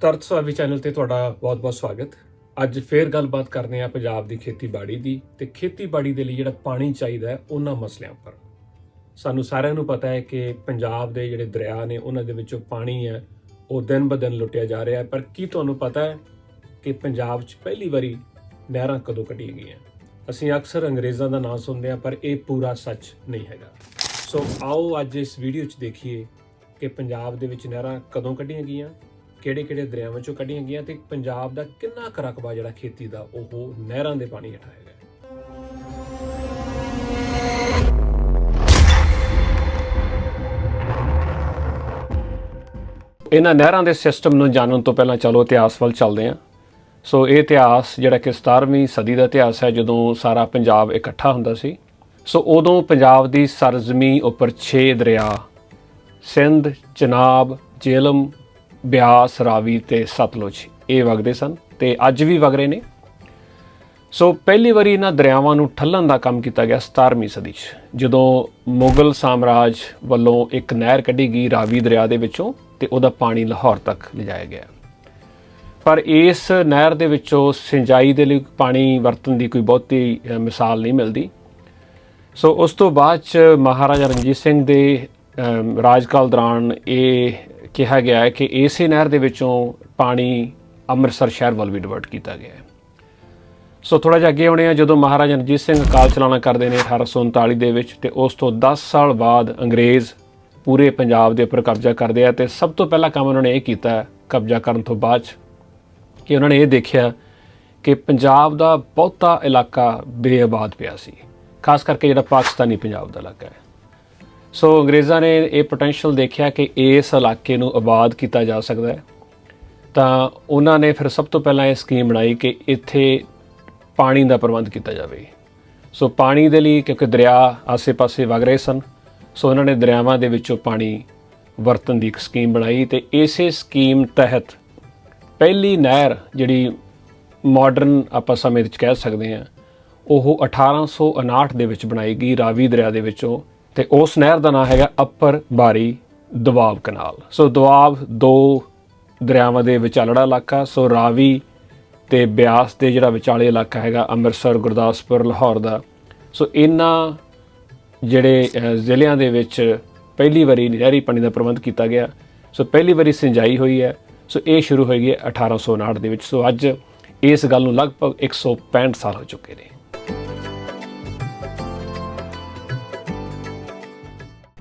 ਤਰਤ ਸੁਆਵੀ channel ਤੇ ਤੁਹਾਡਾ ਬਹੁਤ-ਬਹੁਤ ਸਵਾਗਤ। ਅੱਜ ਫੇਰ ਗੱਲਬਾਤ ਕਰਨੇ ਆ ਪੰਜਾਬ ਦੀ ਖੇਤੀਬਾੜੀ ਦੀ ਤੇ ਖੇਤੀਬਾੜੀ ਦੇ ਲਈ ਜਿਹੜਾ ਪਾਣੀ ਚਾਹੀਦਾ ਹੈ, ਉਹਨਾਂ ਮਸਲਿਆਂ ਉੱਪਰ। ਸਾਨੂੰ ਸਾਰਿਆਂ ਨੂੰ ਪਤਾ ਹੈ ਕਿ ਪੰਜਾਬ ਦੇ ਜਿਹੜੇ ਦਰਿਆ ਨੇ, ਉਹਨਾਂ ਦੇ ਵਿੱਚੋਂ ਪਾਣੀ ਹੈ, ਉਹ ਦਿਨ ਬਦਨ ਲੁੱਟਿਆ ਜਾ ਰਿਹਾ ਹੈ। ਪਰ ਕੀ ਤੁਹਾਨੂੰ ਪਤਾ ਹੈ ਕਿ ਪੰਜਾਬ 'ਚ ਪਹਿਲੀ ਵਾਰੀ ਨਹਿਰਾਂ ਕਦੋਂ ਕੱਢੀਆਂ ਗਈਆਂ? ਅਸੀਂ ਅਕਸਰ ਅੰਗਰੇਜ਼ਾਂ ਦਾ ਨਾਮ ਸੁਣਦੇ ਹਾਂ, ਪਰ ਇਹ ਪੂਰਾ ਸੱਚ ਨਹੀਂ ਹੈਗਾ। ਸੋ ਆਓ ਅੱਜ ਇਸ ਵੀਡੀਓ 'ਚ ਦੇਖੀਏ ਕਿ ਪੰਜਾਬ ਦੇ ਵਿੱਚ ਨਹਿਰਾਂ ਕਦੋਂ ਕੱਢੀਆਂ ਗਈਆਂ ਕਿਹੜੇ-ਕਿਹੜੇ ਦਰਿਆਵਾਂ 'ਚੋਂ ਕੱਢੀਆਂ ਗਈਆਂ ਤੇ ਪੰਜਾਬ ਦਾ ਕਿੰਨਾ ਕੁ ਰਕਬਾ ਜਿਹੜਾ ਖੇਤੀ ਦਾ, ਉਹ ਨਹਿਰਾਂ ਦੇ ਪਾਣੀ ਹੇਠ ਹੈਗਾ। ਇਹਨਾਂ ਨਹਿਰਾਂ ਦੇ ਸਿਸਟਮ ਨੂੰ ਜਾਣਨ ਤੋਂ ਪਹਿਲਾਂ ਚਲੋ ਇਤਿਹਾਸ ਵੱਲ ਚੱਲਦੇ ਹਾਂ। ਸੋ ਇਹ ਇਤਿਹਾਸ ਜਿਹੜਾ ਕਿ 17ਵੀਂ ਸਦੀ ਦਾ ਇਤਿਹਾਸ ਹੈ, ਜਦੋਂ ਸਾਰਾ ਪੰਜਾਬ ਇਕੱਠਾ ਹੁੰਦਾ ਸੀ। ਸੋ ਉਦੋਂ ਪੰਜਾਬ ਦੀ ਸਰਜ਼ਮੀ ਉੱਪਰ 6 ਦਰਿਆ, ਸਿੰਧ, ਚਨਾਬ, ਜੇਲਮ ਬਿਆਸ ਰਾਵੀ ਤੇ ਸਤਲੁਜ ਇਹ ਵਗਦੇ ਸਨ ਤੇ ਅੱਜ ਵੀ ਵਗ ਰਹੇ ਨੇ। ਸੋ ਪਹਿਲੀ ਵਾਰੀ ਇਹਨਾਂ ਦਰਿਆਵਾਂ ਨੂੰ ਠੱਲਣ ਦਾ ਕੰਮ ਕੀਤਾ ਗਿਆ 17ਵੀਂ ਸਦੀ 'ਚ ਜਦੋਂ ਮੁਗਲ ਸਾਮਰਾਜ ਵੱਲੋਂ ਇੱਕ ਨਹਿਰ ਕੱਢੀ ਗਈ ਰਾਵੀ ਦਰਿਆ ਦੇ ਵਿੱਚੋਂ ਤੇ ਉਹਦਾ ਪਾਣੀ ਲਾਹੌਰ ਤੱਕ ਲਿਜਾਇਆ ਗਿਆ। ਪਰ ਇਸ ਨਹਿਰ ਦੇ ਵਿੱਚੋਂ ਸਿੰਜਾਈ ਦੇ ਲਈ ਪਾਣੀ ਵਰਤਣ ਦੀ ਕੋਈ ਬਹੁਤੀ ਮਿਸਾਲ ਨਹੀਂ ਮਿਲਦੀ। ਸੋ ਉਸ ਤੋਂ ਬਾਅਦ ਚ ਮਹਾਰਾਜਾ ਰਣਜੀਤ ਸਿੰਘ ਦੇ ਅਮ, ਰਾਜਕਾਲ ਦੌਰਾਨ ਇਹ ਕਿਹਾ ਗਿਆ ਹੈ ਕਿ ਇਸੇ ਨਹਿਰ ਦੇ ਵਿੱਚੋਂ ਪਾਣੀ ਅੰਮ੍ਰਿਤਸਰ ਸ਼ਹਿਰ ਵੱਲ ਵੀ ਡਿਵਰਟ ਕੀਤਾ ਗਿਆ ਹੈ। ਸੋ ਥੋੜਾ ਜਿਹਾ ਅੱਗੇ ਆਉਣੇ ਆ, ਜਦੋਂ ਮਹਾਰਾਜਾ ਰਣਜੀਤ ਸਿੰਘ ਅਕਾਲ ਚਲਾਣਾ ਕਰਦੇ ਨੇ 1839 ਦੇ ਵਿੱਚ ਤੇ ਉਸ ਤੋਂ 10 ਸਾਲ ਬਾਅਦ ਅੰਗਰੇਜ਼ ਪੂਰੇ ਪੰਜਾਬ ਦੇ ਉੱਪਰ ਕਬਜ਼ਾ ਕਰਦੇ ਆ ਤੇ ਸਭ ਤੋਂ ਪਹਿਲਾ ਕੰਮ ਉਹਨਾਂ ਨੇ ਇਹ ਕੀਤਾ ਕਬਜ਼ਾ ਕਰਨ ਤੋਂ ਬਾਅਦ 'ਚ ਕਿ ਉਹਨਾਂ ਨੇ ਇਹ ਦੇਖਿਆ ਕਿ ਪੰਜਾਬ ਦਾ ਬਹੁਤਾ ਇਲਾਕਾ ਬੇਆਬਾਦ ਪਿਆ ਸੀ, ਖਾਸ ਕਰਕੇ ਜਿਹੜਾ ਪਾਕਿਸਤਾਨੀ ਪੰਜਾਬ ਦਾ ਇਲਾਕਾ ਹੈ। ਸੋ ਅੰਗਰੇਜ਼ਾਂ ਨੇ ਇਹ ਪੋਟੈਂਸ਼ੀਅਲ ਦੇਖਿਆ ਕਿ ਇਸ ਇਲਾਕੇ ਨੂੰ ਆਬਾਦ ਕੀਤਾ ਜਾ ਸਕਦਾ ਹੈ। ਤਾਂ ਉਹਨਾਂ ਨੇ ਫਿਰ ਸਭ ਤੋਂ ਪਹਿਲਾਂ ਇਹ ਸਕੀਮ ਬਣਾਈ ਕਿ ਇੱਥੇ ਪਾਣੀ ਦਾ ਪ੍ਰਬੰਧ ਕੀਤਾ ਜਾਵੇ। ਸੋ ਪਾਣੀ ਦੇ ਲਈ ਕਿਉਂਕਿ ਦਰਿਆ ਆਸੇ-ਪਾਸੇ ਵਗ ਰਹੇ ਸਨ ਸੋ ਉਹਨਾਂ ਨੇ ਦਰਿਆਵਾਂ ਦੇ ਵਿੱਚੋਂ ਪਾਣੀ ਵਰਤਣ ਦੀ ਇੱਕ ਸਕੀਮ ਬਣਾਈ ਤੇ ਇਸੇ ਸਕੀਮ ਤਹਿਤ ਪਹਿਲੀ ਨਹਿਰ ਜਿਹੜੀ ਮਾਡਰਨ ਆਪਾਂ ਸਮੇਂ ਵਿੱਚ ਕਹਿ ਸਕਦੇ ਹਾਂ, ਉਹ 1859 ਦੇ ਵਿੱਚ ਬਣਾਈ ਗਈ ਰਾਵੀ ਦਰਿਆ ਦੇ ਵਿੱਚੋਂ। ਤੇ ਉਸ ਨਹਿਰ ਦਾ ਨਾਮ ਹੈਗਾ ਅੱਪਰ ਬਾਰੀ ਦੁਆਬ ਕਨਾਲ। ਸੋ ਦੁਆਬ ਦੋ ਦਰਿਆਵਾਂ ਦੇ ਵਿਚਾਲੜਾ ਇਲਾਕਾ, ਸੋ ਰਾਵੀ ਤੇ ਬਿਆਸ ਦੇ ਜਿਹੜਾ ਵਿਚਾਲੇ ਇਲਾਕਾ ਹੈਗਾ ਅੰਮ੍ਰਿਤਸਰ, ਗੁਰਦਾਸਪੁਰ, ਲਾਹੌਰ ਦਾ। ਸੋ ਇਹਨਾਂ ਜਿਹੜੇ ਜ਼ਿਲ੍ਹਿਆਂ ਦੇ ਵਿੱਚ ਪਹਿਲੀ ਵਾਰੀ ਨਹਿਰੀ ਪਾਣੀ ਦਾ ਪ੍ਰਬੰਧ ਕੀਤਾ ਗਿਆ। ਸੋ ਪਹਿਲੀ ਵਾਰੀ ਸਿੰਜਾਈ ਹੋਈ ਹੈ। ਸੋ ਇਹ ਸ਼ੁਰੂ ਹੋਈ ਹੈ 1859 ਦੇ ਵਿੱਚ। ਸੋ ਅੱਜ ਇਸ ਗੱਲ ਨੂੰ ਲਗਭਗ 165 ਸਾਲ ਹੋ ਚੁੱਕੇ ਨੇ।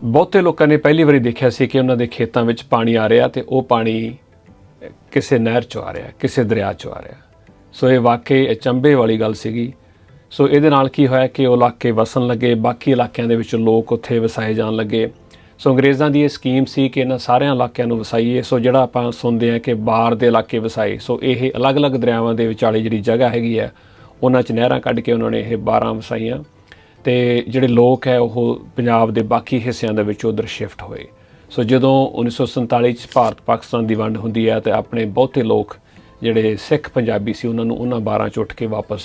ਬਹੁਤੇ ਲੋਕਾਂ ਨੇ ਪਹਿਲੀ ਵਾਰੀ ਦੇਖਿਆ ਸੀ ਕਿ ਉਹਨਾਂ ਦੇ ਖੇਤਾਂ ਵਿੱਚ ਪਾਣੀ ਆ ਰਿਹਾ ਤੇ ਉਹ ਪਾਣੀ ਕਿਸੇ ਨਹਿਰ ਚੋਂ ਆ ਰਿਹਾ, ਕਿਸੇ ਦਰਿਆ ਚੋਂ ਆ ਰਿਹਾ। ਸੋ ਇਹ ਵਾਕਈ ਅਚੰਭੇ ਵਾਲੀ ਗੱਲ ਸੀਗੀ। ਸੋ ਇਹਦੇ ਨਾਲ ਕੀ ਹੋਇਆ ਕਿ ਉਹ ਇਲਾਕੇ ਵਸਣ ਲੱਗੇ, ਬਾਕੀ ਇਲਾਕਿਆਂ ਦੇ ਵਿੱਚ ਲੋਕ ਉੱਥੇ ਵਸਾਏ ਜਾਣ ਲੱਗੇ। ਸੋ ਅੰਗਰੇਜ਼ਾਂ ਦੀ ਇਹ ਸਕੀਮ ਸੀ ਕਿ ਇਹਨਾਂ ਸਾਰਿਆਂ ਇਲਾਕਿਆਂ ਨੂੰ ਵਸਾਈਏ। ਸੋ ਜਿਹੜਾ ਆਪਾਂ ਸੁਣਦੇ ਆ ਕਿ ਬਾਹਰ ਦੇ ਇਲਾਕੇ ਵਸਾਏ, ਸੋ ਇਹ ਅਲੱਗ-ਅਲੱਗ ਦਰਿਆਵਾਂ ਦੇ ਵਿਚਾਲੇ ਜਿਹੜੀ ਜਗ੍ਹਾ ਹੈਗੀ ਹੈ, ਉਹਨਾਂ 'ਚ ਨਹਿਰਾਂ ਕੱਢ ਕੇ ਉਹਨਾਂ ਨੇ ਇਹ 12 ਵਸਾਈਆਂ। ਤੇ ਜਿਹੜੇ ਲੋਕ ਹੈ, ਉਹ ਪੰਜਾਬ ਦੇ ਬਾਕੀ ਹਿੱਸਿਆਂ ਦੇ ਵਿੱਚ ਉਧਰ ਸ਼ਿਫਟ ਹੋਏ। ਸੋ ਜਦੋਂ 1947 ਚ ਭਾਰਤ ਪਾਕਿਸਤਾਨ ਦੀ ਵੰਡ ਹੁੰਦੀ ਹੈ ਤੇ ਆਪਣੇ ਬਹੁਤੇ ਲੋਕ ਜਿਹੜੇ ਸਿੱਖ ਪੰਜਾਬੀ ਸੀ, ਉਹਨਾਂ ਨੂੰ ਉਹਨਾਂ 12 ਚ ਉੱਠ ਕੇ ਵਾਪਸ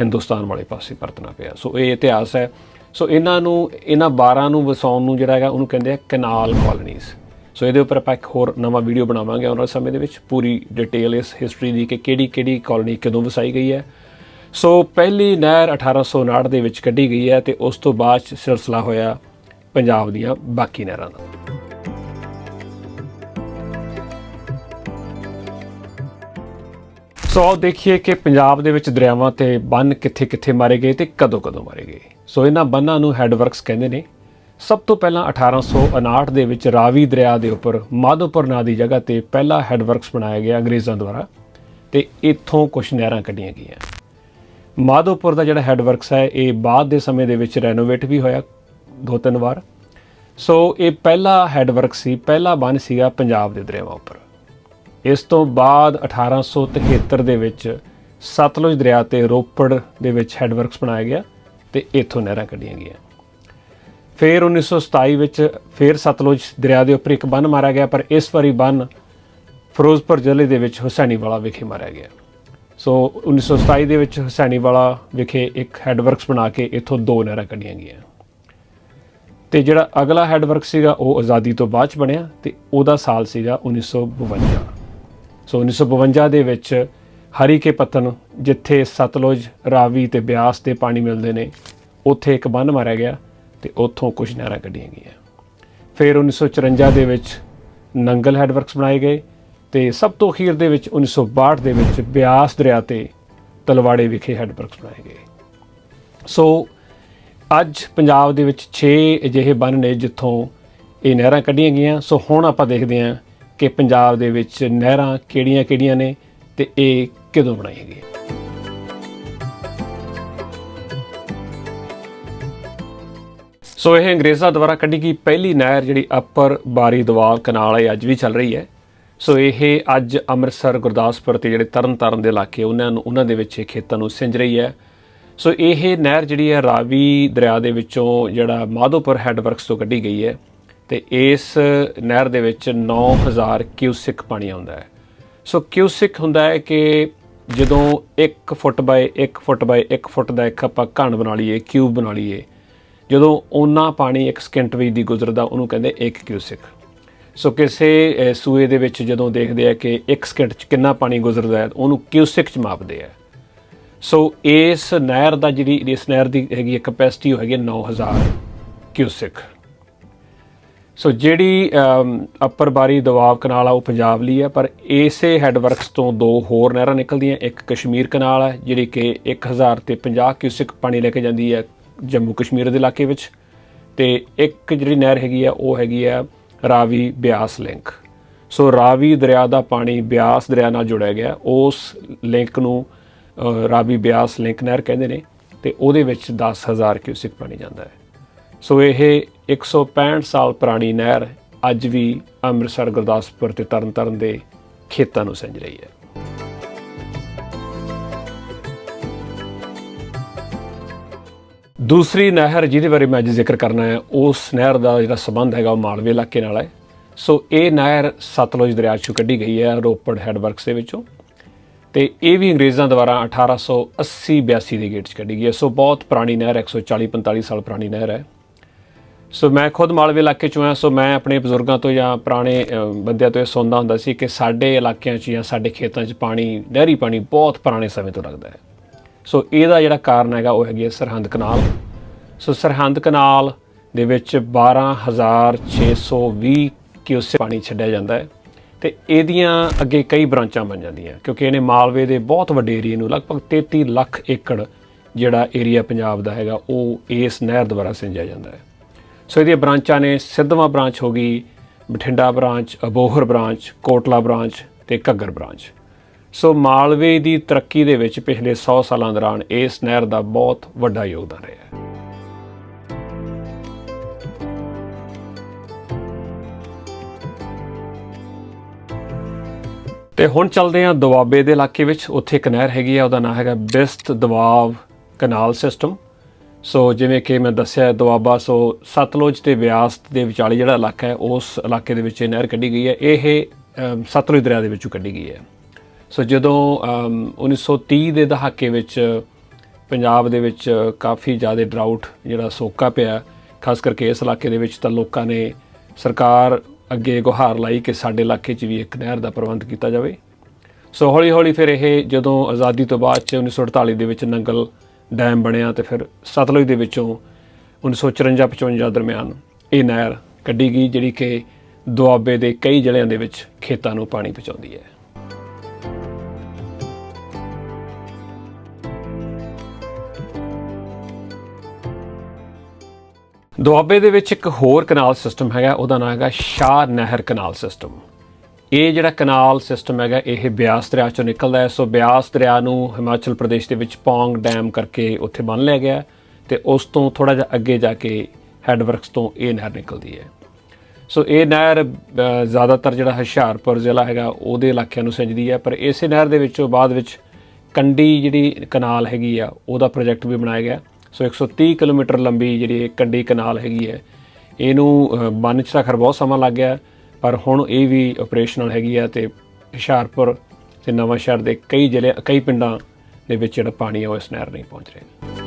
ਹਿੰਦੁਸਤਾਨ ਵਾਲੇ ਪਾਸੇ ਪਰਤਣਾ ਪਿਆ। ਸੋ ਇਹ ਇਤਿਹਾਸ ਹੈ। ਸੋ ਇਹਨਾਂ ਨੂੰ, ਇਹਨਾਂ 12 ਨੂੰ ਵਸਾਉਣ ਨੂੰ ਜਿਹੜਾ ਹੈਗਾ, ਉਹਨੂੰ ਕਹਿੰਦੇ ਆ ਕਨਾਲ ਕਾਲੋਨੀਜ਼ ਸੋ ਇਹਦੇ ਉੱਪਰ ਆਪਾਂ ਇੱਕ ਹੋਰ ਨਵਾਂ ਵੀਡੀਓ ਬਣਾਵਾਂਗੇ ਆਉਣ ਵਾਲੇ ਸਮੇਂ ਦੇ ਵਿੱਚ। ਪੂਰੀ ਡਿਟੇਲ ਇਸ ਹਿਸਟਰੀ ਦੀ ਕਿ ਕਿਹੜੀ ਕਿਹੜੀ ਕਾਲੋਨੀ ਕਦੋਂ ਵਸਾਈ ਗਈ ਹੈ। ਸੋ ਪਹਿਲੀ ਨਹਿਰ 1859 ਦੇ ਵਿੱਚ ਕੱਢੀ ਗਈ ਹੈ ਤੇ ਉਸ ਤੋਂ ਬਾਅਦ 'ਚ ਸਿਲਸਿਲਾ ਹੋਇਆ ਪੰਜਾਬ ਦੀਆਂ ਬਾਕੀ ਨਹਿਰਾਂ ਦਾ। ਸੋ ਦੇਖੀਏ ਕਿ ਪੰਜਾਬ ਦੇ ਵਿੱਚ ਦਰਿਆਵਾਂ ਤੇ ਬੰਨ ਕਿੱਥੇ-ਕਿੱਥੇ ਮਾਰੇ ਗਏ ਤੇ ਕਦੋਂ-ਕਦੋਂ ਮਾਰੇ ਗਏ। ਸੋ ਇਹਨਾਂ ਬੰਨਾਂ ਨੂੰ ਹੈਡਵਰਕਸ ਕਹਿੰਦੇ ਨੇ। ਸਭ ਤੋਂ ਪਹਿਲਾਂ 1859 ਦੇ ਵਿੱਚ ਰਾਵੀ ਦਰਿਆ ਦੇ ਉੱਪਰ ਮਾਧੋਪੁਰ ਨਾਂ ਦੀ ਜਗ੍ਹਾ ਤੇ ਪਹਿਲਾ ਹੈਡਵਰਕਸ ਬਣਾਇਆ ਗਿਆ ਅੰਗਰੇਜ਼ਾਂ ਦੁਆਰਾ ਤੇ ਇੱਥੋਂ ਕੁਝ ਨਹਿਰਾਂ ਕੱਢੀਆਂ ਗਈਆਂ। ਮਾਧੋਪੁਰ ਦਾ ਜਿਹੜਾ ਹੈਡਵਰਕਸ ਹੈ, ਇਹ ਬਾਅਦ ਦੇ ਸਮੇਂ ਦੇ ਵਿੱਚ ਰੈਨੋਵੇਟ ਵੀ ਹੋਇਆ ਦੋ ਤਿੰਨ ਵਾਰ। ਸੋ ਇਹ ਪਹਿਲਾ ਹੈਡਵਰਕ ਸੀ, ਪਹਿਲਾ ਬੰਨ ਸੀਗਾ ਪੰਜਾਬ ਦੇ ਦਰਿਆਵਾਂ ਉੱਪਰ। ਇਸ ਤੋਂ ਬਾਅਦ 1873 ਦੇ ਵਿੱਚ ਸਤਲੁਜ ਦਰਿਆ ਤੇ ਰੋਪੜ ਦੇ ਵਿੱਚ ਹੈਡਵਰਕਸ ਬਣਾਇਆ ਗਿਆ ਤੇ ਇੱਥੋਂ ਨਹਿਰਾਂ ਕੱਢੀਆਂ ਗਈਆਂ। ਫਿਰ 1927 ਵਿੱਚ ਫਿਰ ਸਤਲੁਜ ਦਰਿਆ ਦੇ ਉੱਪਰ ਇੱਕ ਬੰਨ ਮਾਰਿਆ ਗਿਆ, ਪਰ ਇਸ ਵਾਰੀ ਬੰਨ ਫਿਰੋਜ਼ਪੁਰ ਜ਼ਿਲ੍ਹੇ ਦੇ ਵਿੱਚ ਹੁਸੈਨੀਵਾਲਾ ਵਿਖੇ ਮਾਰਿਆ ਗਿਆ। ਸੋ 1927 ਦੇ ਵਿੱਚ ਹੁਸੈਨੀਵਾਲਾ ਵਿਖੇ ਇੱਕ ਹੈਡਵਰਕਸ ਬਣਾ ਕੇ ਇੱਥੋਂ ਦੋ ਨਹਿਰਾਂ ਕੱਢੀਆਂ ਗਈਆਂ। ਤੇ ਜਿਹੜਾ ਅਗਲਾ ਹੈਡਵਰਕ ਸੀਗਾ, ਉਹ ਆਜ਼ਾਦੀ ਤੋਂ ਬਾਅਦ ਚ ਬਣਿਆ ਤੇ ਉਹਦਾ ਸਾਲ ਸੀਗਾ 1952 ਸੋ 1952 ਦੇ ਵਿੱਚ ਹਰੀ ਕੇ ਪਤਨ ਜਿੱਥੇ ਸਤਲੁਜ, ਰਾਵੀ ਤੇ ਬਿਆਸ ਦੇ ਪਾਣੀ ਮਿਲਦੇ ਨੇ, ਉੱਥੇ ਇੱਕ ਬੰਨ ਮਾਰਿਆ ਗਿਆ ਤੇ ਉੱਥੋਂ ਕੁਝ ਨਹਿਰਾਂ ਕੱਢੀਆਂ ਗਈਆਂ। ਫਿਰ 1954 ਦੇ ਵਿੱਚ ਨੰਗਲ ਹੈਡਵਰਕਸ ਬਣਾਏ ਗਏ ਤੇ ਸਭ ਤੋਂ ਅਖੀਰ ਦੇ ਵਿੱਚ 1962 ਦੇ ਵਿੱਚ ਬਿਆਸ ਦਰਿਆ ਤੇ ਤਲਵਾੜੇ ਵਿਖੇ ਹੈਡਵਰਕਸ ਬਣਾਏ ਗਏ। ਸੋ, ਅੱਜ ਪੰਜਾਬ ਦੇ ਵਿੱਚ 6 ਅਜਿਹੇ ਬੰਨ ਨੇ ਜਿੱਥੋਂ ਇਹ ਨਹਿਰਾਂ ਕੱਢੀਆਂ ਗਈਆਂ। ਸੋ, ਹੁਣ ਆਪਾਂ ਦੇਖਦੇ ਹਾਂ ਕਿ ਪੰਜਾਬ ਦੇ ਵਿੱਚ ਨਹਿਰਾਂ ਕਿਹੜੀਆਂ-ਕਿਹੜੀਆਂ ਨੇ ਤੇ ਇਹ ਕਿਦੋਂ ਬਣਾਈਆਂ ਗਈਆਂ। ਸੋ, ਇਹ ਅੰਗਰੇਜ਼ਾਂ ਦੁਆਰਾ ਕੱਢੀ ਗਈ ਪਹਿਲੀ ਨਹਿਰ ਜਿਹੜੀ ਅਪਰ ਬਾਰੀ ਦਵਾਲ ਕਨਾਲ ਹੈ, ਅੱਜ ਵੀ ਚੱਲ ਰਹੀ ਹੈ। ਸੋ ਇਹ ਅੱਜ ਅੰਮ੍ਰਿਤਸਰ, ਗੁਰਦਾਸਪੁਰ ਤੇ ਜਿਹੜੇ ਤਰਨਤਾਰਨ ਦੇ ਇਲਾਕੇ, ਉਹਨਾਂ ਨੂੰ, ਉਹਨਾਂ ਦੇ ਵਿੱਚ ਇਹ ਖੇਤਾਂ ਨੂੰ ਸਿੰਜ ਰਹੀ ਹੈ। ਸੋ ਇਹ ਨਹਿਰ ਜਿਹੜੀ ਹੈ, ਰਾਵੀ ਦਰਿਆ ਦੇ ਵਿੱਚੋਂ ਜਿਹੜਾ ਮਾਧੋਪੁਰ ਹੈੱਡ ਵਰਕਸ ਤੋਂ ਕੱਢੀ ਗਈ ਹੈ ਤੇ ਇਸ ਨਹਿਰ ਦੇ ਵਿੱਚ 9000 ਕਿਊਸਿਕ ਪਾਣੀ ਆਉਂਦਾ ਹੈ। ਸੋ ਕਿਊਸਿਕ ਹੁੰਦਾ ਹੈ ਕਿ ਜਦੋਂ 1 ਫੁੱਟ ਬਾਏ 1 ਫੁੱਟ ਬਾਏ 1 ਫੁੱਟ ਦਾ ਇੱਕ ਆਪਾਂ ਘਣ ਬਣਾ ਲਈਏ, ਕਿਊਬ ਬਣਾ ਲਈਏ, ਜਦੋਂ ਉਹਨਾਂ ਪਾਣੀ ਇੱਕ ਸਕਿੰਟ ਵਿੱਚ ਦੀ ਗੁਜ਼ਰਦਾ, ਉਹਨੂੰ ਕਹਿੰਦੇ 1 ਕਿਊਸਿਕ। ਸੋ ਕਿਸੇ ਸੂਏ ਦੇ ਵਿੱਚ ਜਦੋਂ ਦੇਖਦੇ ਆ ਕਿ 1 ਸਕਿੰਟ ਚ ਕਿੰਨਾ ਪਾਣੀ ਗੁਜ਼ਰਦਾ ਹੈ, ਉਹਨੂੰ ਕਿਊਸਿਕ ਚ ਮਾਪਦੇ ਆ। ਸੋ ਇਸ ਨਹਿਰ ਦਾ ਜਿਹੜੀ, ਇਸ ਨਹਿਰ ਦੀ ਹੈਗੀ ਹੈ ਕੈਪੈਸਿਟੀ ਹੈਗੀ ਹੈ 9000 ਕਿਊਸਿਕ। ਸੋ ਜਿਹੜੀ ਅਪਰ ਬਾਰੀ ਦਬਾਵ ਕਨਾਲ ਆ, ਉਹ ਪੰਜਾਬ ਲਈ ਹੈ ਪਰ ਇਸੇ ਹੈਡਵਰਕਸ ਤੋਂ ਦੋ ਹੋਰ ਨਹਿਰਾਂ ਨਿਕਲਦੀਆਂ, ਇੱਕ ਕਸ਼ਮੀਰ ਕਨਾਲ ਹੈ ਜਿਹੜੀ ਕਿ 1000 ਤੇ 50 ਕਿਊਸਿਕ ਪਾਣੀ ਲੈ ਕੇ ਜਾਂਦੀ ਹੈ ਜੰਮੂ ਕਸ਼ਮੀਰ ਦੇ ਇਲਾਕੇ ਵਿੱਚ, ਤੇ ਇੱਕ ਜਿਹੜੀ ਨਹਿਰ ਹੈਗੀ ਆ, ਉਹ ਹੈਗੀ ਆ ਰਾਵੀ ਬਿਆਸ ਲਿੰਕ। ਸੋ ਰਾਵੀ ਦਰਿਆ ਦਾ ਪਾਣੀ ਬਿਆਸ ਦਰਿਆ ਨਾਲ ਜੁੜਿਆ ਗਿਆ। ਉਸ ਲਿੰਕ ਨੂੰ ਰਾਵੀ ਬਿਆਸ ਲਿੰਕ ਨਹਿਰ ਕਹਿੰਦੇ ਨੇ ਤੇ ਉਹਦੇ ਵਿੱਚ 10000 ਕਿਊਸਿਕ ਪਾਣੀ ਜਾਂਦਾ ਹੈ। ਸੋ ਇਹ 165 ਸਾਲ ਪੁਰਾਣੀ ਨਹਿਰ ਅੱਜ ਵੀ ਅੰਮ੍ਰਿਤਸਰ, ਗੁਰਦਾਸਪੁਰ ਤੇ ਤਰਨਤਾਰਨ ਦੇ ਖੇਤਾਂ ਨੂੰ ਸਿੰਜ ਰਹੀ ਹੈ। ਦੂਸਰੀ ਨਹਿਰ ਜਿਹਦੇ ਬਾਰੇ ਮੈਂ ਅੱਜ ਜ਼ਿਕਰ ਕਰਨਾ ਹੈ ਉਸ ਨਹਿਰ ਦਾ ਜਿਹੜਾ ਸਬੰਧ ਹੈਗਾ ਉਹ ਮਾਲਵੇ ਇਲਾਕੇ ਨਾਲ ਹੈ। ਸੋ ਇਹ ਨਹਿਰ ਸਤਲੁਜ ਦਰਿਆ 'ਚੋਂ ਕੱਢੀ ਗਈ ਹੈ ਰੋਪੜ ਹੈਡਵਰਕਸ ਦੇ ਵਿੱਚੋਂ। ਤੇ ਇਹ ਵੀ ਅੰਗਰੇਜ਼ਾਂ ਦੁਆਰਾ 1880 82 ਦੇ ਗੇਟ 'ਚ ਕੱਢੀ ਗਈ ਹੈ। ਸੋ ਬਹੁਤ ਪੁਰਾਣੀ ਨਹਿਰ ਹੈ, 140 45 ਸਾਲ ਪੁਰਾਣੀ ਨਹਿਰ ਹੈ। ਸੋ ਮੈਂ ਖੁਦ ਮਾਲਵੇ ਇਲਾਕੇ ਚੋਂ ਆ ਸੋ ਮੈਂ ਆਪਣੇ ਬਜ਼ੁਰਗਾਂ ਤੋਂ ਜਾਂ ਪੁਰਾਣੇ ਬੰਦਿਆਂ ਤੋਂ ਇਹ ਸੁਣਦਾ ਹੁੰਦਾ ਸੀ ਕਿ ਸਾਡੇ ਇਲਾਕਿਆਂ 'ਚ ਜਾਂ ਸਾਡੇ ਖੇਤਾਂ 'ਚ ਪਾਣੀ ਨਹਿਰੀ ਪਾਣੀ ਬਹੁਤ ਪੁਰਾਣੇ ਸਮੇਂ ਤੋਂ ਲੱਗਦਾ ਹੈ। ਸੋ ਇਹਦਾ ਜਿਹੜਾ ਕਾਰਨ ਹੈਗਾ ਉਹ ਹੈਗੀ ਹੈ ਸਰਹੰਦ ਕਨਾਲ। ਸੋ ਸਰਹੰਦ ਕਨਾਲ ਦੇ ਵਿੱਚ 12620 ਕਿਊਸੈਕ ਪਾਣੀ ਛੱਡਿਆ ਜਾਂਦਾ ਹੈ ਤੇ ਇਹਦੀਆਂ ਅੱਗੇ ਕਈ ਬ੍ਰਾਂਚਾਂ ਬਣ ਜਾਂਦੀਆਂ ਕਿਉਂਕਿ ਇਹਨੇ ਮਾਲਵੇ ਦੇ ਬਹੁਤ ਵੱਡੇ ਏਰੀਏ ਨੂੰ ਲਗਭਗ 33 ਲੱਖ ਏਕੜ ਜਿਹੜਾ ਏਰੀਆ ਪੰਜਾਬ ਦਾ ਹੈਗਾ, ਉਹ ਇਸ ਨਹਿਰ ਦੁਆਰਾ ਸਿੰਜਿਆ ਜਾਂਦਾ ਹੈ। ਸੋ ਇਹਦੀਆਂ ਬ੍ਰਾਂਚਾਂ ਨੇ ਸਿੱਧਵਾਂ ਬ੍ਰਾਂਚ ਹੋ ਗਈ, Bathinda branch, Abohar branch, Kotla branch ਤੇ ਘੱਗਰ ਬ੍ਰਾਂਚ। ਸੋ ਮਾਲਵੇ ਦੀ ਤਰੱਕੀ ਦੇ ਵਿੱਚ ਪਿਛਲੇ 100 ਸਾਲਾਂ ਦੌਰਾਨ ਇਸ ਨਹਿਰ ਦਾ ਬਹੁਤ ਵੱਡਾ ਯੋਗਦਾਨ ਰਿਹਾ ਹੈ। ਤੇ ਹੁਣ ਚੱਲਦੇ ਹਾਂ ਦੁਆਬੇ ਦੇ ਇਲਾਕੇ ਵਿੱਚ। ਉੱਥੇ ਇੱਕ ਨਹਿਰ ਹੈਗੀ ਆ, ਉਹਦਾ ਨਾਮ ਹੈਗਾ ਬਿਸਤ ਦਵਾਬ ਕਨਾਲ ਸਿਸਟਮ। ਸੋ ਜਿਵੇਂ ਕਿ ਮੈਂ ਦੱਸਿਆ, ਦੁਆਬਾ, ਸੋ ਸਤਲੁਜ ਤੇ ਬਿਆਸ ਦੇ ਵਿਚਾਲੇ ਜਿਹੜਾ ਇਲਾਕਾ ਹੈ, ਉਸ ਇਲਾਕੇ ਦੇ ਵਿੱਚ ਇਹ ਨਹਿਰ ਕੱਢੀ ਗਈ ਹੈ। ਇਹ ਸਤਲੁਜ ਦਰਿਆ ਦੇ ਵਿੱਚੋਂ ਕੱਢੀ ਗਈ ਹੈ। ਸੋ ਜਦੋਂ ਅਮ, 1930 ਦੇ ਦਹਾਕੇ ਵਿੱਚ ਪੰਜਾਬ ਦੇ ਵਿੱਚ ਕਾਫੀ ਜ਼ਿਆਦਾ ਡਰਾਊਟ ਜਿਹੜਾ ਸੋਕਾ ਪਿਆ ਖਾਸ ਕਰਕੇ ਇਸ ਇਲਾਕੇ ਦੇ ਵਿੱਚ ਤਾਂ ਲੋਕਾਂ ਨੇ ਸਰਕਾਰ ਅੱਗੇ ਗੁਹਾਰ ਲਾਈ ਕਿ ਸਾਡੇ ਇਲਾਕੇ 'ਚ ਵੀ ਇੱਕ ਨਹਿਰ ਦਾ ਪ੍ਰਬੰਧ ਕੀਤਾ ਜਾਵੇ। ਸੋ ਹੌਲੀ ਹੌਲੀ ਫਿਰ ਇਹ ਜਦੋਂ ਆਜ਼ਾਦੀ ਤੋਂ ਬਾਅਦ ਚ 1948 ਦੇ ਵਿੱਚ ਨੰਗਲ ਡੈਮ ਬਣਿਆ ਤੇ ਫਿਰ ਸਤਲੁਜ ਦੇ ਵਿੱਚੋਂ 1954-55 ਦਰਮਿਆਨ ਇਹ ਨਹਿਰ ਕੱਢੀ ਗਈ ਜਿਹੜੀ ਕਿ ਦੁਆਬੇ ਦੇ ਕਈ ਜ਼ਿਲ੍ਹਿਆਂ ਦੇ ਵਿੱਚ ਖੇਤਾਂ ਨੂੰ ਪਾਣੀ ਪਹੁੰਚਾਉਂਦੀ ਹੈ। ਦੁਆਬੇ ਦੇ ਵਿੱਚ ਇੱਕ ਹੋਰ ਕਨਾਲ ਸਿਸਟਮ ਹੈਗਾ, ਉਹਦਾ ਨਾਮ ਹੈਗਾ ਸ਼ਾਹ ਨਹਿਰ ਕਨਾਲ ਸਿਸਟਮ ਇਹ ਜਿਹੜਾ ਕਨਾਲ ਸਿਸਟਮ ਹੈਗਾ, ਇਹ ਬਿਆਸ ਦਰਿਆ ਚੋਂ ਨਿਕਲਦਾ ਹੈ। ਸੋ ਬਿਆਸ ਦਰਿਆ ਨੂੰ ਹਿਮਾਚਲ ਪ੍ਰਦੇਸ਼ ਦੇ ਵਿੱਚ ਪੌਂਗ ਡੈਮ ਕਰਕੇ ਉੱਥੇ ਬੰਨ ਲਿਆ ਗਿਆ ਤੇ ਉਸ ਤੋਂ ਥੋੜਾ ਜਿਹਾ ਅੱਗੇ ਜਾ ਕੇ ਹੈਡਵਰਕਸ ਤੋਂ ਇਹ ਨਹਿਰ ਨਿਕਲਦੀ ਹੈ। ਸੋ ਇਹ ਨਹਿਰ ਜ਼ਿਆਦਾਤਰ ਜਿਹੜਾ ਹੁਸ਼ਿਆਰਪੁਰ ਜ਼ਿਲ੍ਹਾ ਹੈਗਾ, ਉਹਦੇ ਇਲਾਕਿਆਂ ਨੂੰ ਸਿੰਜਦੀ ਹੈ। ਪਰ ਇਸੇ ਨਹਿਰ ਦੇ ਵਿੱਚੋਂ ਬਾਅਦ ਵਿੱਚ ਕੰਡੀ ਜਿਹੜੀ ਕਨਾਲ ਹੈਗੀ ਆ, ਉਹਦਾ ਪ੍ਰੋਜੈਕਟ ਵੀ ਬਣਾਇਆ ਗਿਆ। ਸੋ 130 ਕਿਲੋਮੀਟਰ ਲੰਬੀ ਜਿਹੜੀ ਇਹ ਕੰਡੀ ਕਨਾਲ ਹੈਗੀ ਹੈ ਇਹਨੂੰ ਅ, ਬੰਨ 'ਚ ਤਾਂ ਖਰ ਬਹੁਤ ਸਮਾਂ ਲੱਗ ਗਿਆ ਪਰ ਹੁਣ ਇਹ ਵੀ ਆਪਰੇਸ਼ਨਲ ਹੈਗੀ ਆ ਤੇ ਹੁਸ਼ਿਆਰਪੁਰ ਤੇ ਨਵਾਂ ਸ਼ਹਿਰ ਦੇ ਕਈ ਜ਼ਿਲ੍ਹੇ ਕਈ ਪਿੰਡਾਂ ਦੇ ਵਿੱਚ ਜਿਹੜਾ ਪਾਣੀ ਆ ਉਹ ਇਸ ਨਹਿਰ ਨਹੀਂ ਪਹੁੰਚ ਰਿਹਾ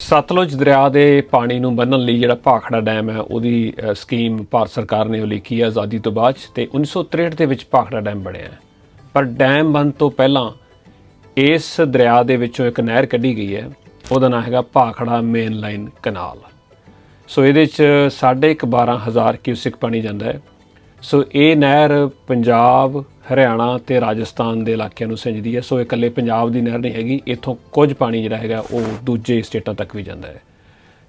ਸਤਲੁਜ ਦਰਿਆ ਦੇ ਪਾਣੀ ਨੂੰ ਬੰਨਣ ਲਈ ਜਿਹੜਾ ਭਾਖੜਾ ਡੈਮ ਹੈ ਉਹਦੀ ਸਕੀਮ ਭਾਰਤ ਸਰਕਾਰ ਨੇ ਉਲੀਕੀ ਹੈ ਆਜ਼ਾਦੀ ਤੋਂ ਬਾਅਦ 'ਚ ਤੇ 1963 ਦੇ ਵਿੱਚ ਭਾਖੜਾ ਡੈਮ ਬਣਿਆ ਹੈ। ਪਰ ਡੈਮ ਬੰਦ ਤੋਂ ਪਹਿਲਾਂ ਇਸ ਦਰਿਆ ਦੇ ਵਿੱਚੋਂ ਇੱਕ ਨਹਿਰ ਕੱਢੀ ਗਈ ਹੈ। ਉਹਦਾ ਨਾਮ ਹੈਗਾ Bhakra main line canal. So ਇਹਦੇ ਚ ਸਾਢੇ ਕੁ 12000 ਕਿਊਸਿਕ ਪਾਣੀ ਜਾਂਦਾ ਹੈ। ਸੋ ਇਹ ਨਹਿਰ ਪੰਜਾਬ ਹਰਿਆਣਾ ਤੇ ਰਾਜਸਥਾਨ ਦੇ ਇਲਾਕਿਆਂ ਨੂੰ ਸਿੰਜਦੀ ਹੈ। ਸੋ ਇਹ ਇਕੱਲੇ ਪੰਜਾਬ ਦੀ ਨਹਿਰ ਨਹੀਂ ਹੈਗੀ ਇੱਥੋਂ ਕੁਝ ਪਾਣੀ ਜਿਹੜਾ ਹੈਗਾ ਉਹ ਦੂਜੇ ਸਟੇਟਾਂ ਤੱਕ ਵੀ ਜਾਂਦਾ ਹੈ।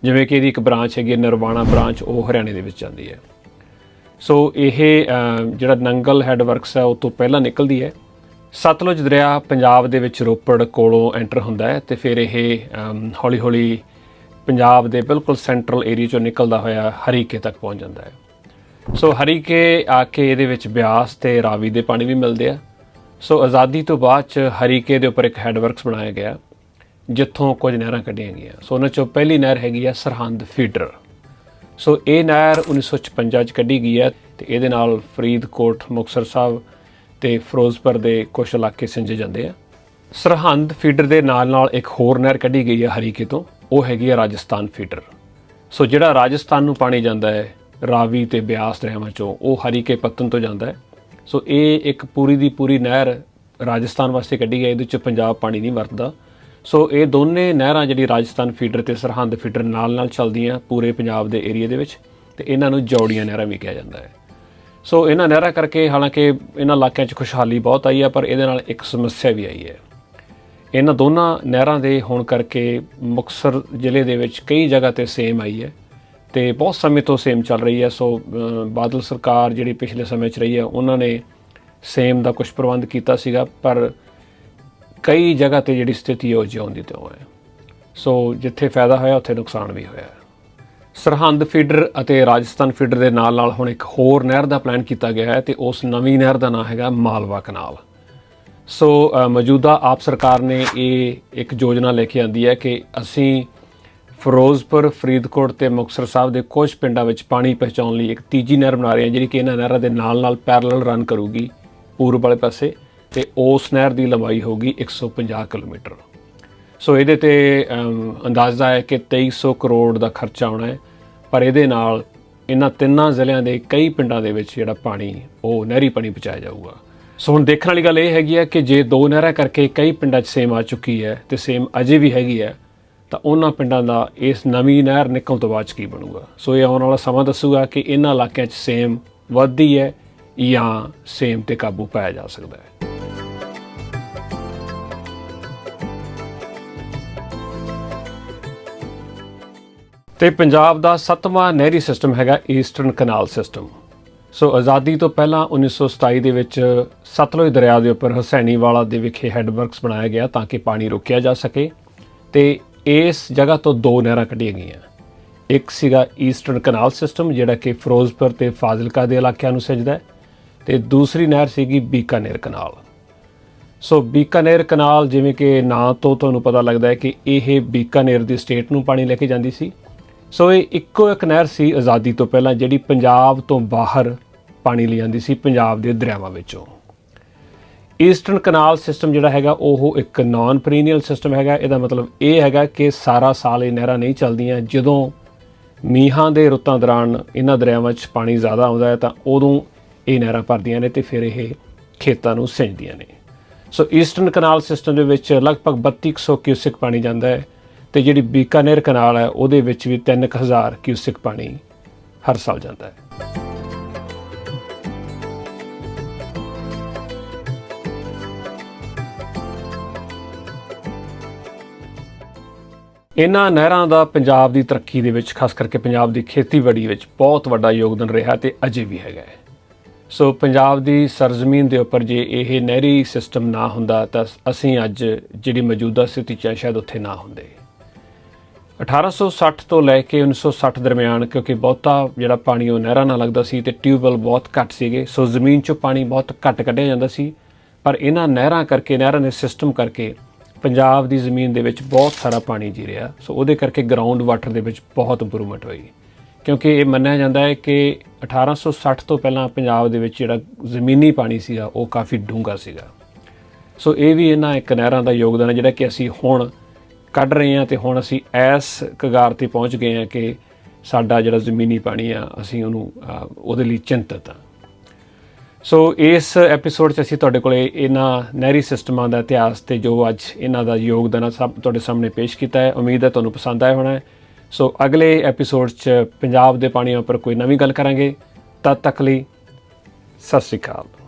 ਜਿਵੇਂ ਕਿ ਇਹਦੀ ਇੱਕ ਬ੍ਰਾਂਚ ਹੈਗੀ ਹੈ, ਨਿਰਵਾਣਾ ਬ੍ਰਾਂਚ ਉਹ ਹਰਿਆਣੇ ਦੇ ਵਿੱਚ ਜਾਂਦੀ ਹੈ। ਸੋ ਇਹ ਜਿਹੜਾ ਨੰਗਲ ਹੈਡ ਵਰਕਸ ਹੈ ਉਹ ਤੋਂ ਪਹਿਲਾਂ ਨਿਕਲਦੀ ਹੈ। ਸਤਲੁਜ ਦਰਿਆ ਪੰਜਾਬ ਦੇ ਵਿੱਚ ਰੋਪੜ ਕੋਲੋਂ ਐਂਟਰ ਹੁੰਦਾ ਹੈ ਤੇ ਫਿਰ ਇਹ ਹੌਲੀ ਹੌਲੀ ਪੰਜਾਬ ਦੇ ਬਿਲਕੁਲ ਸੈਂਟਰਲ ਏਰੀਆ ਚੋਂ ਨਿਕਲਦਾ ਹੋਇਆ ਹਰੀਕੇ ਤੱਕ ਪਹੁੰਚ ਜਾਂਦਾ ਹੈ। ਸੋ ਹਰੀਕੇ ਆ ਕੇ ਇਹਦੇ ਵਿੱਚ ਬਿਆਸ ਤੇ ਰਾਵੀ ਦੇ ਪਾਣੀ ਵੀ ਮਿਲਦੇ ਆ। ਸੋ ਆਜ਼ਾਦੀ ਤੋਂ ਬਾਅਦ ਚ ਹਰੀਕੇ ਦੇ ਉੱਪਰ ਇੱਕ ਹੈਡ ਵਰਕਸ ਬਣਾਇਆ ਗਿਆ, ਜਿੱਥੋਂ ਕੁਝ ਨਹਿਰਾਂ ਕੱਢੀਆਂ ਗਈਆਂ। ਸੋ ਉਹਨਾਂ ਚੋਂ ਪਹਿਲੀ ਨਹਿਰ ਹੈਗੀ ਆ ਸਰਹੰਦ ਫੀਡਰ। ਸੋ ਇਹ ਨਹਿਰ 1956 ਚ ਕੱਢੀ ਗਈ ਹੈ ਤੇ ਇਹਦੇ ਨਾਲ ਫਰੀਦਕੋਟ, ਮੁਕਤਸਰ ਸਾਹਿਬ ਤੇ ਫਿਰੋਜ਼ਪੁਰ ਦੇ ਕੁਝ ਇਲਾਕੇ ਸਿੰਜੇ ਜਾਂਦੇ ਆ। ਸਰਹੰਦ ਫੀਡਰ ਦੇ ਨਾਲ ਨਾਲ ਇੱਕ ਹੋਰ ਨਹਿਰ ਕੱਢੀ ਗਈ ਹੈ ਹਰੀਕੇ ਤੋਂ, ਉਹ ਹੈਗੀ ਹੈ ਰਾਜਸਥਾਨ ਫੀਡਰ। ਸੋ ਜਿਹੜਾ ਰਾਜਸਥਾਨ ਨੂੰ ਪਾਣੀ ਜਾਂਦਾ ਹੈ, ਰਾਵੀ ਤੇ ਬਿਆਸ ਦਰਿਆਵਾਂ ਚੋਂ, ਉਹ ਹਰੀਕੇ ਪੱਤਨ ਤੋਂ ਜਾਂਦਾ ਹੈ। ਸੋ ਇਹ ਇੱਕ ਪੂਰੀ ਦੀ ਪੂਰੀ ਨਹਿਰ ਰਾਜਸਥਾਨ ਵਾਸਤੇ ਕੱਢੀ ਗਈ ਇਹਦੇ 'ਚ ਪੰਜਾਬ ਪਾਣੀ ਨਹੀਂ ਵਰਤਦਾ। ਸੋ ਇਹ ਦੋਨੇ ਨਹਿਰਾਂ ਜਿਹੜੀ ਰਾਜਸਥਾਨ ਫੀਡਰ ਤੇ ਸਰਹੰਦ ਫੀਡਰ ਨਾਲ ਨਾਲ ਚੱਲਦੀਆਂ ਪੂਰੇ ਪੰਜਾਬ ਦੇ ਏਰੀਆ ਦੇ ਵਿੱਚ ਤੇ ਇਹਨਾਂ ਨੂੰ ਜੌੜੀਆਂ ਨਹਿਰਾਂ ਵੀ ਕਿਹਾ ਜਾਂਦਾ ਹੈ। ਸੋ ਇਹਨਾਂ ਨਹਿਰਾਂ ਕਰਕੇ ਹਾਲਾਂਕਿ ਇਹਨਾਂ ਇਲਾਕਿਆਂ 'ਚ ਖੁਸ਼ਹਾਲੀ ਬਹੁਤ ਆਈ ਹੈ, ਪਰ ਇਹਦੇ ਨਾਲ ਇੱਕ ਸਮੱਸਿਆ ਵੀ ਆਈ ਹੈ। ਇਹਨਾਂ ਦੋਨਾਂ ਨਹਿਰਾਂ ਦੇ ਹੋਣ ਕਰਕੇ ਮੁਕਤਸਰ ਜ਼ਿਲ੍ਹੇ ਦੇ ਵਿੱਚ ਕਈ ਜਗ੍ਹਾ ਤੇ ਸੇਮ ਆਈ ਹੈ ਤੇ ਬਹੁਤ ਸਮੇਂ ਤੋਂ ਸੇਮ ਚੱਲ ਰਹੀ ਹੈ। ਸੋ ਬਾਦਲ ਸਰਕਾਰ ਜਿਹੜੀ ਪਿਛਲੇ ਸਮੇਂ 'ਚ ਰਹੀ ਹੈ, ਉਹਨਾਂ ਨੇ ਸੇਮ ਦਾ ਕੁਝ ਪ੍ਰਬੰਧ ਕੀਤਾ ਸੀਗਾ, ਪਰ ਕਈ ਜਗ੍ਹਾ ਤੇ ਜਿਹੜੀ ਸਥਿਤੀ ਹੈ ਉਹ ਜਿਉਂਦੀ ਤੇ ਹੈ। ਸੋ ਜਿੱਥੇ ਫਾਇਦਾ ਹੋਇਆ, ਉੱਥੇ ਨੁਕਸਾਨ ਵੀ ਹੋਇਆ। ਸਰਹੰਦ ਫੀਡਰ ਅਤੇ ਰਾਜਸਥਾਨ ਫੀਡਰ ਦੇ ਨਾਲ ਨਾਲ ਹੁਣ ਇੱਕ ਹੋਰ ਨਹਿਰ ਦਾ ਪਲਾਨ ਕੀਤਾ ਗਿਆ ਹੈ ਤੇ ਉਸ ਨਵੀਂ ਨਹਿਰ ਦਾ ਨਾਮ ਹੈਗਾ ਮਾਲਵਾ ਕਨਾਲ। ਸੋ ਮੌਜੂਦਾ ਆਪ ਸਰਕਾਰ ਨੇ ਇਹ ਇੱਕ ਯੋਜਨਾ ਲੈ ਕੇ ਆਂਦੀ ਹੈ ਕਿ ਅਸੀਂ ਫਿਰੋਜ਼ਪੁਰ, ਫਰੀਦਕੋਟ ਤੇ ਮੁਕਤਸਰ ਸਾਹਿਬ ਦੇ ਕੁਝ ਪਿੰਡਾਂ ਵਿੱਚ ਪਾਣੀ ਪਹੁੰਚਾਉਣ ਲਈ ਇੱਕ ਤੀਜੀ ਨਹਿਰ ਬਣਾ ਰਹੇ ਹਾਂ, ਜਿਹੜੀ ਕਿ ਇਹਨਾਂ ਨਹਿਰਾਂ ਦੇ ਨਾਲ ਨਾਲ ਪੈਰਲਲ ਰਨ ਕਰੂਗੀ ਪੂਰਬ ਵਾਲੇ ਪਾਸੇ। ਤੇ ਉਸ ਨਹਿਰ ਦੀ ਲੰਬਾਈ ਹੋਊਗੀ 150 ਕਿਲੋਮੀਟਰ। ਸੋ ਇਹਦੇ ਤੇ ਅੰਦਾਜ਼ਾ ਹੈ ਕਿ 2300 ਕਰੋੜ ਦਾ ਖਰਚਾ ਆਉਣਾ ਹੈ, ਪਰ ਇਹਦੇ ਨਾਲ ਇਹਨਾਂ ਤਿੰਨਾਂ ਜ਼ਿਲ੍ਹਿਆਂ ਦੇ ਕਈ ਪਿੰਡਾਂ ਦੇ ਵਿੱਚ ਜਿਹੜਾ ਪਾਣੀ, ਉਹ ਨਹਿਰੀ ਪਾਣੀ ਪਹੁੰਚਾਇਆ ਜਾਊਗਾ। ਸੋ ਹੁਣ ਦੇਖਣ ਵਾਲੀ ਗੱਲ ਇਹ ਹੈਗੀ ਹੈ ਕਿ ਜੇ ਦੋ ਨਹਿਰਾਂ ਕਰਕੇ ਕਈ ਪਿੰਡਾਂ 'ਚ ਸੇਮ ਆ ਚੁੱਕੀ ਹੈ ਤੇ ਸੇਮ ਅਜੇ ਵੀ ਹੈਗੀ ਹੈ, ਤਾਂ ਉਹਨਾਂ ਪਿੰਡਾਂ ਦਾ ਇਸ ਨਵੀਂ ਨਹਿਰ ਨਿਕਲਣ ਤੋਂ ਬਾਅਦ 'ਚ ਕੀ ਬਣੂਗਾ? ਸੋ ਇਹ ਆਉਣ ਵਾਲਾ ਸਮਾਂ ਦੱਸੂਗਾ ਕਿ ਇਹਨਾਂ ਇਲਾਕਿਆਂ 'ਚ ਸੇਮ ਵੱਧਦੀ ਹੈ ਜਾਂ ਸੇਮ ਤੇ ਕਾਬੂ ਪਾਇਆ ਜਾ ਸਕਦਾ ਹੈ। ਤੇ ਪੰਜਾਬ ਦਾ ਸੱਤਵਾਂ ਨਹਿਰੀ ਸਿਸਟਮ ਹੈਗਾ ਈਸਟਰਨ ਕਨਾਲ ਸਿਸਟਮ ਸੋ ਆਜ਼ਾਦੀ ਤੋਂ ਪਹਿਲਾਂ 1927 ਦੇ ਵਿੱਚ ਸਤਲੁਜ ਦਰਿਆ ਦੇ ਉੱਪਰ ਹਸੈਨੀਵਾਲਾ ਦੇ ਵਿਖੇ ਹੈੱਡਵਰਕਸ ਬਣਾਇਆ ਗਿਆ ਤਾਂ ਕਿ ਪਾਣੀ ਰੋਕਿਆ ਜਾ ਸਕੇ ਤੇ ਇਸ ਜਗ੍ਹਾ ਤੋਂ ਦੋ ਨਹਿਰਾਂ ਕੱਢੀਆਂ ਗਈਆਂ। ਇੱਕ ਸੀਗਾ ਈਸਟਰਨ ਕਨਾਲ ਸਿਸਟਮ ਜਿਹੜਾ ਕਿ ਫਿਰੋਜ਼ਪੁਰ ਤੇ ਫਾਜ਼ਿਲਕਾ ਦੇ ਇਲਾਕਿਆਂ ਨੂੰ ਸਿੱਝਦਾ ਹੈ, ਤੇ ਦੂਸਰੀ ਨਹਿਰ ਸੀਗੀ ਬੀਕਾਨੇਰ ਕਨਾਲ ਸੋ ਬੀਕਾਨੇਰ ਕਨਾਲ ਜਿਵੇਂ ਕਿ ਨਾਂ ਤੋਂ ਤੁਹਾਨੂੰ ਪਤਾ ਲੱਗਦਾ ਹੈ ਕਿ ਇਹ ਬੀਕਾਨੇਰ ਦੀ ਸਟੇਟ ਨੂੰ ਪਾਣੀ ਲੈ ਕੇ ਜਾਂਦੀ ਸੀ। ਸੋ ਇਹ ਇੱਕੋ ਇੱਕ ਨਹਿਰ ਸੀ ਆਜ਼ਾਦੀ ਤੋਂ ਪਹਿਲਾਂ ਜਿਹੜੀ ਪੰਜਾਬ ਤੋਂ ਬਾਹਰ ਪਾਣੀ ਲੈ ਜਾਂਦੀ ਸੀ ਪੰਜਾਬ ਦੇ ਦਰਿਆਵਾਂ ਵਿੱਚੋਂ। ਈਸਟਰਨ ਕਨਾਲ ਸਿਸਟਮ ਜਿਹੜਾ ਹੈਗਾ, ਉਹ ਇੱਕ ਨਾਨ ਪੀਰੀਨੀਅਲ ਸਿਸਟਮ ਹੈਗਾ। ਇਹਦਾ ਮਤਲਬ ਇਹ ਹੈਗਾ ਕਿ ਸਾਰਾ ਸਾਲ ਇਹ ਨਹਿਰਾਂ ਨਹੀਂ ਚੱਲਦੀਆਂ। ਜਦੋਂ ਮੀਂਹਾਂ ਦੇ ਰੁੱਤਾਂ ਦੌਰਾਨ ਇਹਨਾਂ ਦਰਿਆਵਾਂ 'ਚ ਪਾਣੀ ਜ਼ਿਆਦਾ ਆਉਂਦਾ ਹੈ, ਤਾਂ ਉਦੋਂ ਇਹ ਨਹਿਰਾਂ ਭਰਦੀਆਂ ਨੇ ਤੇ ਫਿਰ ਇਹ ਖੇਤਾਂ ਨੂੰ ਸਿੰਜਦੀਆਂ ਨੇ। ਸੋ ਈਸਟਰਨ ਕਨਾਲ ਸਿਸਟਮ ਦੇ ਵਿੱਚ ਲਗਭਗ 3200 ਕਿਊਸਿਕ ਪਾਣੀ ਜਾਂਦਾ ਹੈ। ਤੇ ਜਿਹੜੀ ਬੀਕਾਨੇਰ ਕਨਾਲ ਹੈ, ਉਹਦੇ ਵਿੱਚ ਵੀ 3000 ਕਿਊਸਿਕ ਪਾਣੀ ਹਰ ਸਾਲ ਜਾਂਦਾ ਹੈ। ਇਹਨਾਂ ਨਹਿਰਾਂ ਦਾ ਪੰਜਾਬ ਦੀ ਤਰੱਕੀ ਦੇ ਵਿੱਚ, ਖਾਸ ਕਰਕੇ ਪੰਜਾਬ ਦੀ ਖੇਤੀਬਾੜੀ ਵਿੱਚ ਬਹੁਤ ਵੱਡਾ ਯੋਗਦਾਨ ਰਿਹਾ ਤੇ ਅਜੇ ਵੀ ਹੈਗਾ ਹੈ। ਸੋ ਪੰਜਾਬ ਦੀ ਸਰਜ਼ਮੀਨ ਦੇ ਉੱਪਰ ਜੇ ਇਹ ਨਹਿਰੀ ਸਿਸਟਮ ਨਾ ਹੁੰਦਾ, ਤਾਂ ਅਸੀਂ ਅੱਜ ਜਿਹੜੀ ਮੌਜੂਦਾ ਸਥਿਤੀ 'ਚ ਸ਼ਾਇਦ ਉੱਥੇ ਨਾ ਹੁੰਦੇ। 1860 ਤੋਂ ਲੈ ਕੇ 1960 ਦਰਮਿਆਨ, ਕਿਉਂਕਿ ਬਹੁਤਾ ਜਿਹੜਾ ਪਾਣੀ ਉਹ ਨਹਿਰਾਂ ਨਾਲ ਲੱਗਦਾ ਸੀ ਤੇ ਟਿਊਬਵੈਲ ਬਹੁਤ ਘੱਟ ਸੀਗੇ, ਸੋ ਜ਼ਮੀਨ 'ਚੋਂ ਪਾਣੀ ਬਹੁਤ ਘੱਟ ਕੱਢਿਆ ਜਾਂਦਾ ਸੀ। ਪਰ ਇਹਨਾਂ ਨਹਿਰਾਂ ਕਰਕੇ, ਨਹਿਰਾਂ ਦੇ ਸਿਸਟਮ ਕਰਕੇ ਪੰਜਾਬ ਦੀ ਜ਼ਮੀਨ ਦੇ ਵਿੱਚ ਬਹੁਤ ਸਾਰਾ ਪਾਣੀ ਜੀ ਰਿਹਾ। ਸੋ ਉਹਦੇ ਕਰਕੇ ਗਰਾਊਂਡ ਵਾਟਰ ਦੇ ਵਿੱਚ ਬਹੁਤ ਇੰਪਰੂਵਮੈਂਟ ਹੋਈ। ਕਿਉਂਕਿ ਇਹ ਮੰਨਿਆ ਜਾਂਦਾ ਹੈ ਕਿ 1860 ਤੋਂ ਪਹਿਲਾਂ ਪੰਜਾਬ ਦੇ ਵਿੱਚ ਜਿਹੜਾ ਜ਼ਮੀਨੀ ਪਾਣੀ ਸੀਗਾ, ਉਹ ਕਾਫੀ ਡੂੰਘਾ ਸੀਗਾ। ਸੋ ਇਹ ਵੀ ਇਹਨਾਂ ਇੱਕ ਨਹਿਰਾਂ ਦਾ ਯੋਗਦਾਨ ਹੈ, ਜਿਹੜਾ ਕਿ ਅਸੀਂ ਹੁਣ ਕੱਢ ਰਹੇ ਹਾਂ ਤੇ ਹੁਣ ਅਸੀਂ ਐਸ ਕਗਾਰ ਤੇ ਪਹੁੰਚ ਗਏ ਹਾਂ ਕਿ ਸਾਡਾ ਜਿਹੜਾ ਜ਼ਮੀਨੀ ਪਾਣੀ ਆ, ਅਸੀਂ ਉਹਨੂੰ ਉਹਦੇ ਲਈ ਚਿੰਤਤ ਹਾਂ। ਸੋ ਇਸ ਐਪੀਸੋਡ 'ਚ ਅਸੀਂ ਤੁਹਾਡੇ ਕੋਲੇ ਇਹਨਾਂ ਨਹਿਰੀ ਸਿਸਟਮਾਂ ਦਾ ਇਤਿਹਾਸ ਤੇ ਜੋ ਅੱਜ ਇਹਨਾਂ ਦਾ ਯੋਗਦਾਨ ਸਭ ਤੁਹਾਡੇ ਸਾਹਮਣੇ ਪੇਸ਼ ਕੀਤਾ ਹੈ। ਉਮੀਦ ਹੈ ਤੁਹਾਨੂੰ ਪਸੰਦ ਆਇਆ ਹੋਣਾ ਹੈ। ਸੋ ਅਗਲੇ ਐਪੀਸੋਡ 'ਚ ਪੰਜਾਬ ਦੇ ਪਾਣੀਆਂ ਉੱਪਰ ਕੋਈ ਨਵੀਂ ਗੱਲ ਕਰਾਂਗੇ। ਤਦ ਤੱਕ ਲਈ ਸਤਿ ਸ਼੍ਰੀ ਅਕਾਲ।